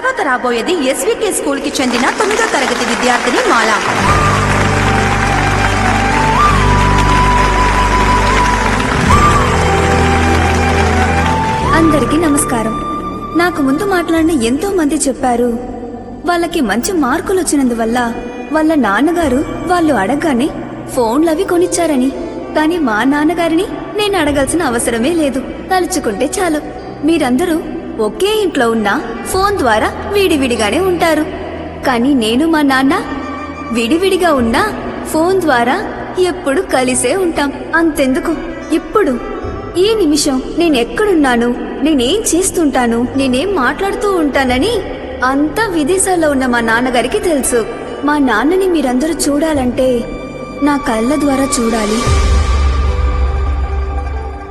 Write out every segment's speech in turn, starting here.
రాబోయేది ఎస్వికే స్కూల్కి చెందిన తొమ్మిదో తరగతి విద్యార్థిని మాల. అందరికీ నమస్కారం. నాకు ముందు మాట్లాడిన ఎంతో మంది చెప్పారు వాళ్ళకి మంచి మార్కులు వచ్చినందువల్ల వాళ్ళ నాన్నగారు వాళ్ళు అడగగానే ఫోన్లవి కొనిచ్చారని కానీ మా నాన్నగారిని నేను అడగాల్సిన అవసరమే లేదు. తలుచుకుంటే చాలు. మీరందరూ ఒకే ఇంట్లో ఉన్నా ఫోన్ ద్వారా విడివిడిగానే ఉంటారు. కానీ నేను మా నాన్న విడివిడిగా ఉన్నా ఫోన్ ద్వారా ఎప్పుడు కలిసే ఉంటాం. అంతెందుకు? ఇప్పుడు ఈ నిమిషం నేను ఎక్కడున్నాను? నేనేం చేస్తుంటాను? నేనేం మాట్లాడుతూ ఉంటానని అంతా విదేశాల్లో ఉన్న మా నాన్నగారికి తెలుసు. మా నాన్నని మీరందరూ చూడాలంటే నా కళ్ళ ద్వారా చూడాలి.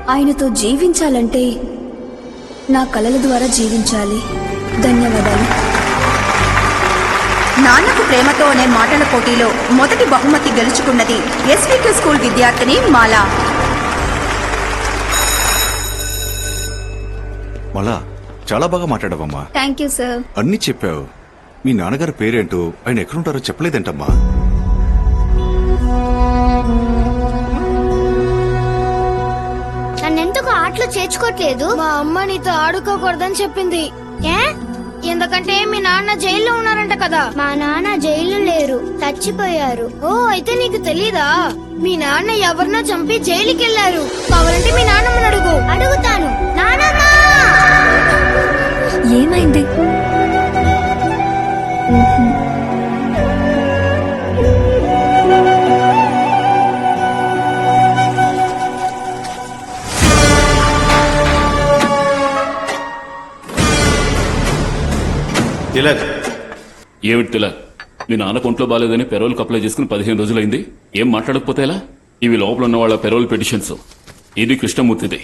ఆయనతో జీవించాలంటే నా కళల ద్వారా జీవించాలి. ధన్యవాదాలు. నాన్నకు ప్రేమతో అనే మాటల పోటీలో మొదటి బహుమతి గెలుచుకున్నది ఎస్వికే స్కూల్ విద్యార్థిని మాల. మళ్ళా చాలా బాగా మాట్లాడావమ్మా. Thank you sir. అన్ని చెప్పావు. మీ నాన్నగారి పేరేంటో ఆయన ఎక్కడుంటారో చెప్పలేదంటమ్మా. ఆటలో చేర్చుకోవట్లేదు మా అమ్మ నీతో ఆడుకోకూడదని చెప్పింది. ఏ? ఎందుకంటే మీ నాన్న జైల్లో ఉన్నారంట కదా. మా నాన్న జైలు లేరు చచ్చిపోయారు. ఓ అయితే నీకు తెలీదా? మీ నాన్న ఎవరినో చంపి జైలుకి వెళ్ళారు కావాలంటే మీ నాన్నమ్మని అడుగు. అడుగుతాను. నానమ్మా! ఏమైంది? తిలక్. ఏమిటి తిలక్? మీ నాన్న ఒంట్లో బాలేదని పెరోల్కి అప్లై చేసుకుని పదిహేను రోజులైంది. ఏం మాట్లాడకపోతే ఎలా? ఇవి లోపల ఉన్న వాళ్ళ పెరోల్ పిటిషన్స్. ఇది కృష్ణమూర్తిది.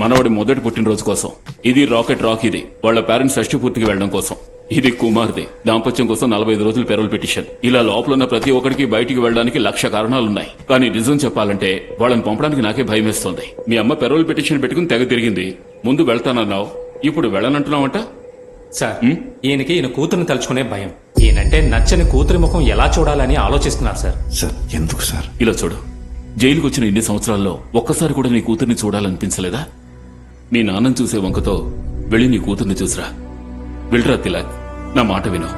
మనవాడి మొదటి పుట్టినరోజు కోసం. ఇది రాకెట్ రాక్ ఇది. వాళ్ళ పేరెంట్స్ షష్టి పూర్తికి వెళ్ళడం కోసం. ఇది కుమార్ది దాంపత్యం కోసం నలభై ఐదు రోజులు పెరోల్ పిటిషన్. ఇలా లోపల ఉన్న ప్రతి ఒక్కరికి బయటికి వెళ్ళడానికి లక్ష కారణాలున్నాయి. కానీ నిజం చెప్పాలంటే వాళ్ళని పంపడానికి నాకే భయం వేస్తుంది మీ అమ్మ పెరోల్ పిటిషన్ పెట్టుకుని తెగ తిరిగింది. ముందు వెళ్తానన్నావు. ఇప్పుడు వెళ్ళనంటున్నావంట? సార్ ఈయనకి ఈయన కూతురుని తలుచుకునే భయం. ఈయనంటే నచ్చని కూతురి ముఖం ఎలా చూడాలని ఆలోచిస్తున్నారు సార్. సార్ ఎందుకు సార్? ఇలా చూడు జైలుకు వచ్చిన ఇన్ని సంవత్సరాల్లో ఒక్కసారి కూడా నీ కూతుర్ని చూడాలనిపించలేదా? మీ నాన్నని చూసే వంకతో వెళ్ళి నీ కూతుర్ని చూసిరా. వెళ్ళరా తిలక్ నా మాట విను.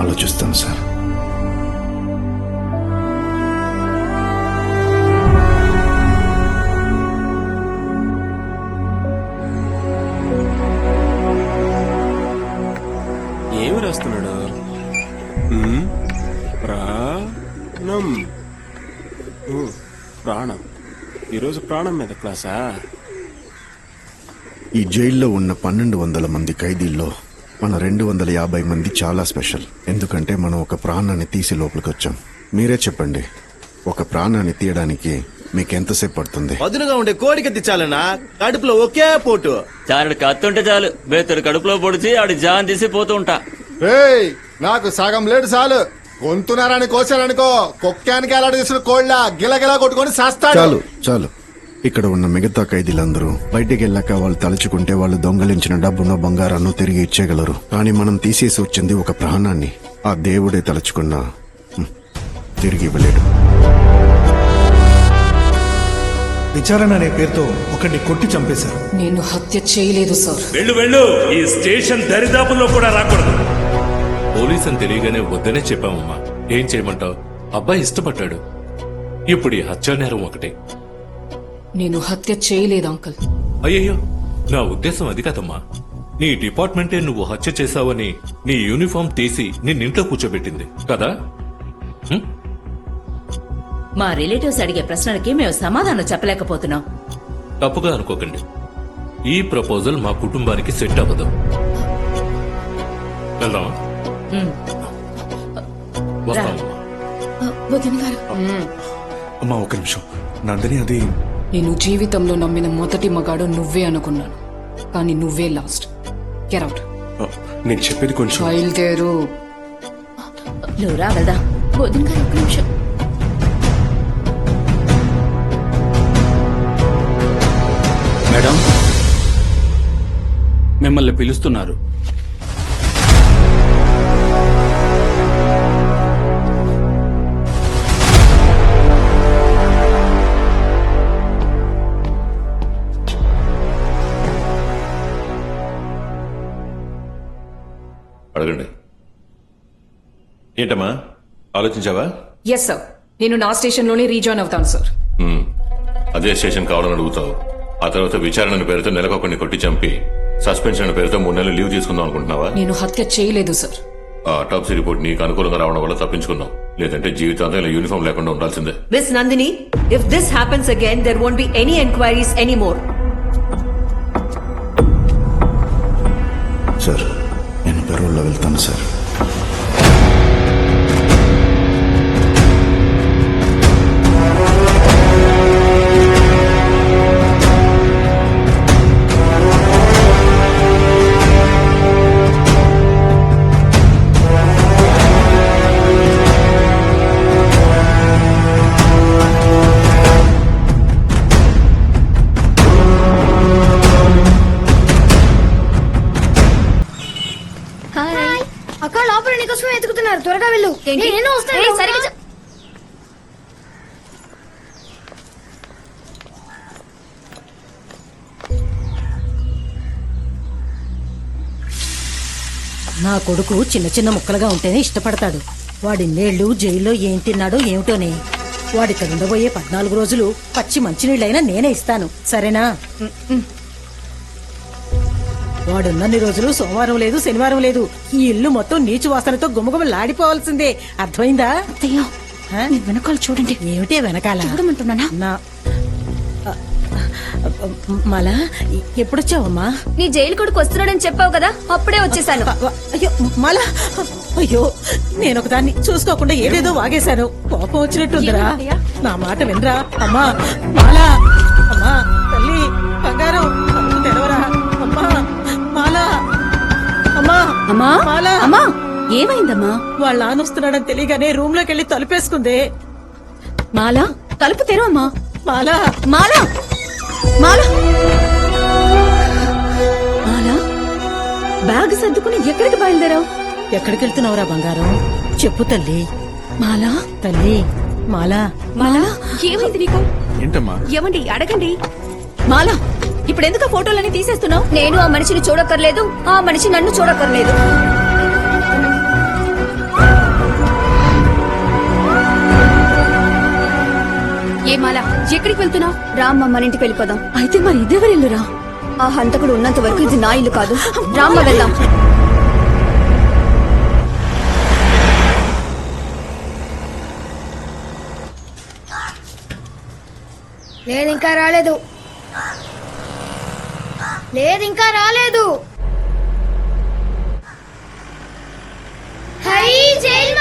ఆలోచిస్తాను సార్. ఈరోజు ప్రాణం మీద క్లాసా? ఈ జైల్లో ఉన్న పన్నెండు వందల మంది ఖైదీల్లో మన రెండు వందల యాభై మంది చాలా స్పెషల్. ఎందుకంటే మనం ఒక ప్రాణాన్ని తీసి లోపలికి వచ్చాం మీరే చెప్పండి ఒక ప్రాణాన్ని తీయడానికి మీకు ఎంతసేపు పడుతుంది? పదునుగా ఉండే కోడికి తెచ్చాలన్నా కడుపులో ఒకే పోటు. చారుడు కత్తుంటే చాలు బేతుడు కడుపులో పొడిచి ఆడి జాన్ తీసి పోతూ ఉంటా. ఏయ్ నాకు సగం లేడు చాలు. గొంతునారని కోసారనుకో కుక్కానికి ఎలాంటి తీసుకుని కోళ్ళ గిలగిలా కొట్టుకొని సస్తాడు చాలు చాలు. ఇక్కడ ఉన్న మిగతా ఖైదీలందరూ బయటికి వెళ్ళాక వాళ్ళు తలుచుకుంటే వాళ్ళు దొంగలించిన డబ్బును బంగారాన్ని తిరిగి ఇచ్చేయగలరు. కానీ మనం తీసేసి వచ్చింది ఒక ప్రాణాన్ని. ఆ దేవుడే తలుచుకున్నా హ్మ్, తిరిగి ఇవ్వలేడు. విచారణ అనే పేరుతో ఒకరిని కొట్టి చంపేశారు. నేను హత్య చేయలేదు సార్. వెళ్ళు వెళ్ళు. ఈ స్టేషన్ దరిదాపుల్లో కూడా రాకూడదు. పోలీస్ అని తెలియగానే వద్దనే చెప్పామమ్మా. ఏం చేయమంటావు? అబ్బాయి ఇష్టపడ్డాడు. ఇప్పుడు ఈ హత్యా నేరం ఒకటే. నేను హత్య చేయలేదు అంకల్. అయ్యయ్యో నా ఉద్దేశం అది కాదమ్మా. నీ డిపార్ట్మెంటే నువ్వు హత్య చేశావని నీ యూనిఫామ్ తీసి నిన్నింట్లో కూర్చోబెట్టింది కదా? హ్మ్? మా రిలేటివ్స్ అడిగే ప్రశ్నలకి మేము సమాధానం చెప్పలేకపోతున్నాం. తప్పుగా అనుకోకండి. ఈ ప్రపోజల్ మా కుటుంబానికి సెట్ అవ్వదు. వెళ్దామా? వస్తామమ్మా వదిన గారు. అమ్మా ఒక నిమిషం. నందిని అది నేను జీవితంలో నమ్మిన మొదటి మగాడు నువ్వే అనుకున్నాను. కానీ నువ్వే లాస్ట్. గెరౌట్ నేను చెప్పేది కొంచెం బయలుదేరు. నువ్వురా వెళ్దాం. వదిన గారు ఒక్క నిమిషం. మేడం మిమ్మల్ని పిలుస్తున్నారు. ఏంటమ్మా? ఆలోచించావా? ఎస్ సార్ నేను నా స్టేషన్లోనే రీజాయిన్ అవుతాను సార్. అదే స్టేషన్ కావాలని అడుగుతావు. ఆ తర్వాత విచారణ పేరుతో నెలకొకరిని కొట్టి చంపి సస్పెన్షన్ పేరుతో మూడు నెలలు లీవ్ తీసుకుందాం అనుకుంటున్నావా? నేను హత్య చేయలేదు సార్ ఆ టాప్సీ రిపోర్ట్ నీకు అనుకూలంగా రావడం వల్ల తప్పించుకున్నావు లేదంటే జీవితాంతం ఇలా యూనిఫామ్ లేకుండా ఉండాల్సిందే. Miss Nandini if this happens again there won't be any enquiries any more sir నేను పెరోల్లో వెళ్తాను సార్ నా కొడుకు చిన్న చిన్న ముక్కలుగా ఉంటేనే ఇష్టపడతాడు. వాడి నేళ్ళు జైల్లో ఏం తిన్నాడో ఏమిటోనే. వాడికి ఉండబోయే పద్నాలుగు రోజులు పచ్చి మంచినీళ్ళైనా నేనే ఇస్తాను. సరేనా? వాడున్నన్ని రోజులు సోమవారం లేదు శనివారం లేదు. ఈ ఇల్లు మొత్తం నీచు వాసనతో గుమగుమలాడిపోవాల్సిందే. అర్థమైందా? వెనకాల చూడండి. ఏమిటే వెనకాల? చూడమంటున్నానా? మళ్ళా ఎప్పుడొచ్చావమ్మా? నీ జైలు కొడుకు వస్తున్నాడని చెప్పావు కదా అప్పుడే వచ్చేసాను. అయ్యో మళ్ళా అయ్యో నేను ఒకదాన్ని చూసుకోకుండా ఏదేదో వాగేశాను. కోపం వచ్చినట్టుందిరా. నా మాట వినరా? అమ్మా మాలా అమ్మా తల్లి బంగారం తెరవరా? అమ్మా మాలా అమ్మా అమ్మా మాలా. అమ్మా ఏమైందమ్మా? వాళ్ళ నాన్న వస్తున్నాడని తెలియగానే రూమ్లోకి వెళ్ళి తలుపేసుకుంది. మాలా తలుపు తెరవమ్మా. మాలా. మాలా మాలా? మాలా? బ్యాగ్ సర్దుకుని ఎక్కడికి బయలుదేరావు? ఎక్కడికి వెళ్తున్నావురా బంగారం? చెప్పు తల్లి. మాలా? తల్లి మాలా. మాలా? ఏమైంది నీకు? ఏంటమ్మా? ఏమండి అడగండి. మాలా ఇప్పుడు ఎందుకు ఫోటోలన్నీ తీసేస్తున్నావు? నేను ఆ మనిషిని చూడక్కర్లేదు ఆ మనిషి నన్ను చూడక్కర్లేదు. ఏ ఎక్కడికి వెళ్తున్నావు? రామ్మ మన ఇంటికి వెళ్ళిపోదాం. అయితే మరి ఇదెవరి ఇల్లురా ఆ హంతకుడు ఉన్నంత వరకు ఇది నా ఇల్లు కాదు. రామ్మ వెళ్దాం. లేదు ఇంకా రాలేదు. లేదు ఇంకా రాలేదు. హై జైలు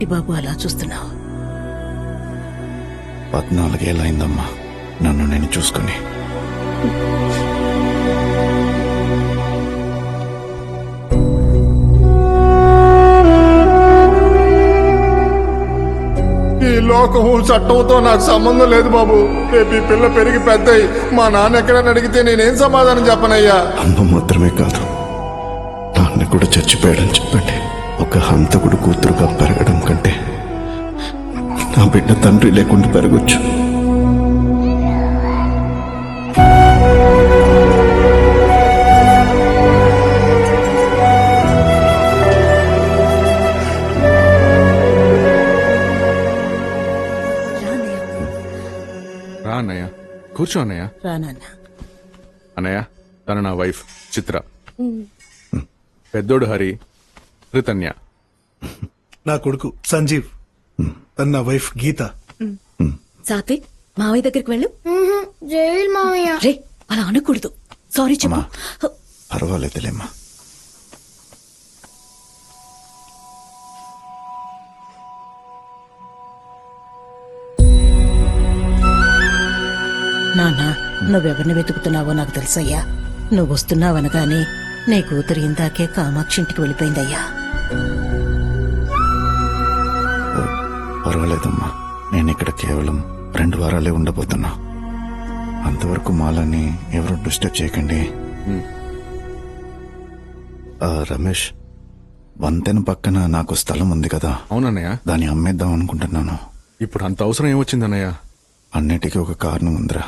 ఏంటి బాబు అలా చూస్తున్నావు? పద్నాలుగేళ్ళైందమ్మా నన్ను నేను చూసుకుని. ఈ లోకము చట్టంతో నాకు సంబంధం లేదు బాబు. రేపు ఈ పిల్ల పెరిగి పెద్దయి మా నాన్న ఎక్కడని అడిగితే నేనేం సమాధానం చెప్పనయ్యా? అమ్మ మాత్రమే కాదు. నాన్న కూడా చచ్చిపోయాడని చెప్పండి. ఒక హంతకుడు కూతురుగా పెరగడం కంటే నా బిడ్డ తండ్రి లేకుండా పెరగొచ్చు. రా అన్నయ్య. కూర్చో అన్నయ్య. రానన్న. అన్నయ్య తను నా వైఫ్ చిత్ర. పెద్దోడు హరి రితన్య నా కొడుకు సంజీవ్. తన నా వైఫ్ గీత. సాత్విక్ మావయ్య దగ్గరికి వెళ్ళు. జైలు మామయ్య రే అలా అనకూడదు. సారీ చెప్పు. పర్వాలేదులేమ్మా. నాన్న నువ్వెవరిని వెతుకుతున్నావో నాకు తెలుసయ్యా. నువ్వు వస్తున్నావనగానే నీ కూతురు ఇందాకే కామాక్షి ఇంటికి వెళ్ళిపోయిందయ్యా పర్వాలేదమ్మా. నేను ఇక్కడ కేవలం రెండు వారాలే ఉండబోతున్నా. అంతవరకు మాలని ఎవరు డిస్టర్బ్ చేయకండి. ఆ, రమేష్ వంతెన పక్కన నాకు స్థలం ఉంది కదా. అవునన్నయ్య. దాన్ని అమ్మేద్దాం అనుకుంటున్నాను. ఇప్పుడు అంత అవసరం ఏమొచ్చిందన్నయ్య? అన్నిటికీ ఒక కారణం ఉందిరా.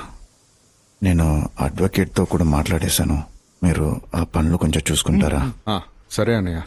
నేను అడ్వకేట్తో కూడా మాట్లాడేశాను. మీరు ఆ పనులు కొంచెం చూసుకుంటారా? సరే అన్నయ్య.